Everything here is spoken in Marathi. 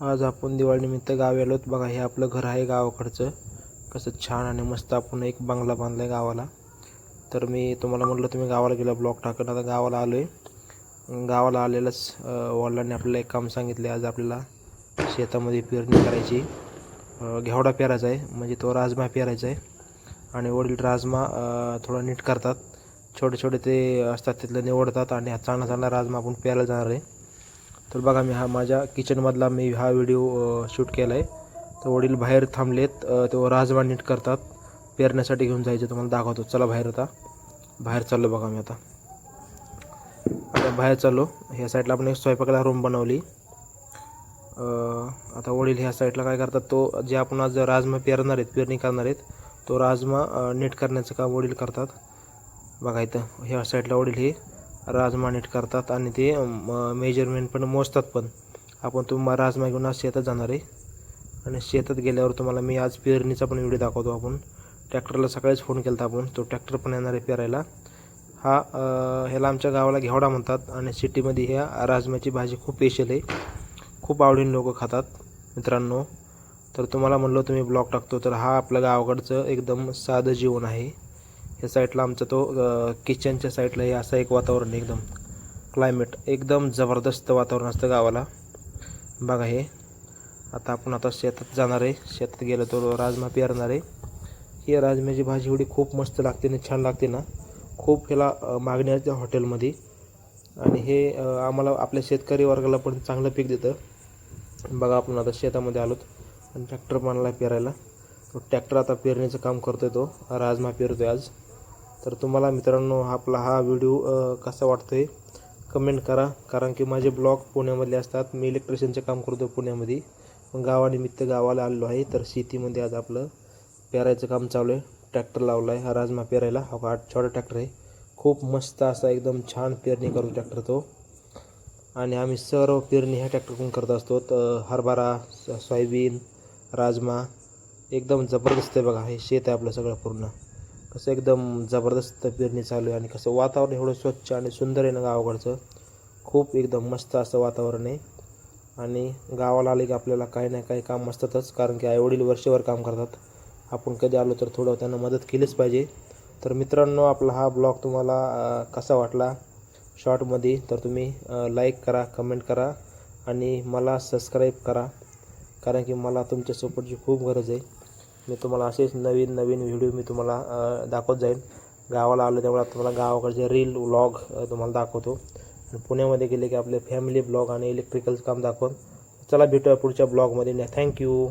आज आपण दिवाळीनिमित्त गावी आलोत बघा हे आपलं घर आहे गावाकडचं. कसं छान आणि मस्त आपण एक बंगला बांधला आहे गावाला. तर मी तुम्हाला म्हटलं तुम्ही गावाला गेला ब्लॉक टाकून आता गावाला आलो आहे गावाला आलेलंच वडिलांनी आपल्याला एक काम सांगितले आज आपल्याला शेतामध्ये पेरणी करायची. घेवडा पेरायचा आहे म्हणजे तो राजमा पेरायचा आहे आणि वडील राजमा थोडा नीट करतात. छोटे छोटे ते असतात तिथलं निवडतात. आणि हा चांगला चांगला राजमा आपण पेरायला जाणार आहे. तर बघा मी हा माझ्या किचनमधला मी हा व्हिडिओ शूट केला आहे तर वडील बाहेर थांबलेत तेव्हा तो राजमा नीट करतात. पेरण्यासाठी घेऊन जायचं तुम्हाला दाखवतो. चला बाहेर आता. बाहेर चाललो बघा मी आता. आता बाहेर चाललो. ह्या साईडला आपण एक स्वयंपाकाला रूम बनवली. आता वडील ह्या साईडला काय करतात तो जे आपण आज राजमा पेरणार आहेत पेरणी करणार आहेत तो राजमा नीट करण्याचं काम वडील करतात. बघा इथं ह्या साईडला वडील हे राजमा नीट करतात आणि ते मेजरमेंट पण मोजतात पण. आपण तुम्हाला राजमा घेऊन आज शेतात जाणार आहे. आणि शेतात गेल्यावर तुम्हाला मी आज पेरणीचा पण व्हिडिओ दाखवतो आपण. ट्रॅक्टरला सकाळीच फोन केला आपण. तो ट्रॅक्टर पण येणार आहे पेरायला. हा ह्याला आमच्या गावाला घेवडा म्हणतात आणि सिटीमध्ये ह्या राजमाची भाजी खूप स्पेशल आहे. खूप आवडीने लोक खातात मित्रांनो. तर तुम्हाला म्हणलं तुम्ही ब्लॉग टाकतो. तर हा आपल्या गावाकडचं एकदम साधं जीवन आहे. या साईडला आमचा तो किचनच्या साईडला हे असं एक वातावरण आहे एकदम. क्लायमेट एकदम जबरदस्त वातावरण असतं गावाला. बघा हे. आता आपण आता शेतात जाणार आहे. शेतात गेलो तर राजमा पेरणार आहे. ही राजम्याची भाजी एवढी खूप मस्त लागते आणि छान लागते ना. खूप ह्याला मागणी आहे त्या हॉटेलमध्ये. आणि हे आम्हाला आपल्या शेतकरी वर्गाला पण चांगलं पीक देतं. बघा आपण आता शेतामध्ये आलोत. आणि ट्रॅक्टर पण आणला पेरायला. तो ट्रॅक्टर आता पेरणीचं काम करतोय तो. राजमा पेरतोय आज. तर तुम्हाला मित्रांनो हा आपला हा व्हिडिओ कसा वाटतो आहे कमेंट करा कारण की माझे ब्लॉग पुण्यामधले असतात. मी इलेक्ट्रिशियनचं काम करतो पुण्यामध्ये. मग गावानिमित्त गावाला आलेलो आहे. तर शेतीमध्ये आज आपलं पेरायचं काम चालू आहे. ट्रॅक्टर लावला आहे हा राजमा पेरायला. हा छोटा ट्रॅक्टर आहे. खूप मस्त असा एकदम छान पेरणी करतो ट्रॅक्टर तो. आणि आम्ही सर्व पेरणी ह्या ट्रॅक्टरकडून करत असतो. हरभरा स- सोयाबीन राजमा एकदम जबरदस्त आहे बघा. हे शेत आहे आपलं सगळं पूर्ण. कसं एकदम जबरदस्त पेरणी चालू आहे आणि कसं वातावरण एवढं स्वच्छ आणि सुंदर आहे ना गावाकडचं. खूप एकदम मस्त असं वातावरण आहे. आणि गावाला आले की आपल्याला काही ना काही काम असतातच कारण की आईवडील वर्षभर काम करतात. आपण कधी आलो तर थोडं त्यांना मदत केलीच पाहिजे. तर मित्रांनो आपला हा ब्लॉग तुम्हाला कसा वाटला? शॉर्टमध्ये तर तुम्ही लाईक करा कमेंट करा आणि मला सबस्क्राईब करा. कारण की मला तुमच्या सपोर्टची खूप गरज आहे. मी तुम्हाला असेच नवीन नवीन व्हिडिओ मी तुम्हाला दाखवत जाईन. गावाला आलो त्यामुळे तुम्हाला गावाकडचे रील व्लॉग तुम्हाला दाखवतो. आणि पुण्यामध्ये गेले की आपले फॅमिली ब्लॉग आणि इलेक्ट्रिकलचं काम दाखवून. चला भेटूया पुढच्या ब्लॉगमध्ये थँक्यू